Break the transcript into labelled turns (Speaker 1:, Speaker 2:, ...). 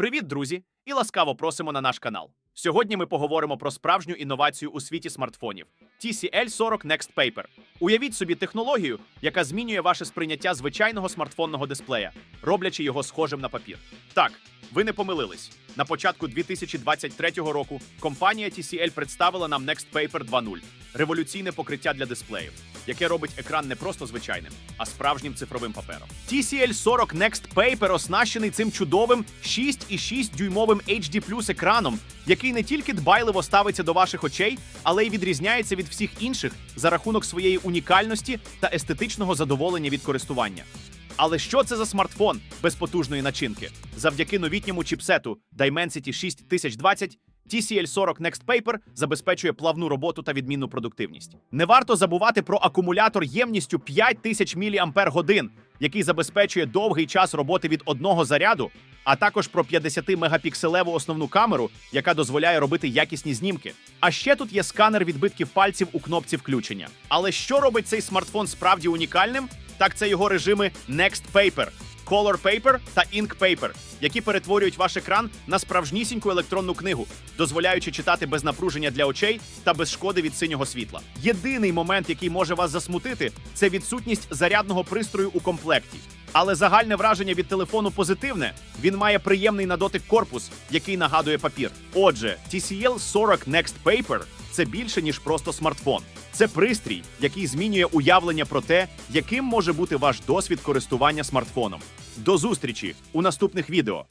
Speaker 1: Привіт, друзі! І ласкаво просимо на наш канал. Сьогодні ми поговоримо про справжню інновацію у світі смартфонів TCL 40 Next Paper. Уявіть собі технологію, яка змінює ваше сприйняття звичайного смартфонного дисплея, роблячи його схожим на папір. Так, ви не помилились. На початку 2023 року компанія TCL представила нам Next Paper 2.0 – революційне покриття для дисплеїв, яке робить екран не просто звичайним, а справжнім цифровим папером. TCL 40 Next Paper оснащений цим чудовим 6,6 дюймовим HD екраном, який не тільки дбайливо ставиться до ваших очей, але й відрізняється від всіх інших за рахунок своєї унікальності та естетичного задоволення від користування. Але що це за смартфон без потужної начинки? Завдяки новітньому чіпсету Dimensity 6020 TCL 40 Next Paper забезпечує плавну роботу та відмінну продуктивність. Не варто забувати про акумулятор ємністю 5000 мАч, який забезпечує довгий час роботи від одного заряду, а також про 50-мегапікселеву основну камеру, яка дозволяє робити якісні знімки. А ще тут є сканер відбитків пальців у кнопці включення. Але що робить цей смартфон справді унікальним? Так це його режими Next Paper, Color Paper та Ink Paper, які перетворюють ваш екран на справжнісіньку електронну книгу, дозволяючи читати без напруження для очей та без шкоди від синього світла. Єдиний момент, який може вас засмутити, це відсутність зарядного пристрою у комплекті. Але загальне враження від телефону позитивне. Він має приємний на дотик корпус, який нагадує папір. Отже, TCL 40 Next Paper – це більше ніж просто смартфон. Це пристрій, який змінює уявлення про те, яким може бути ваш досвід користування смартфоном. До зустрічі у наступних відео.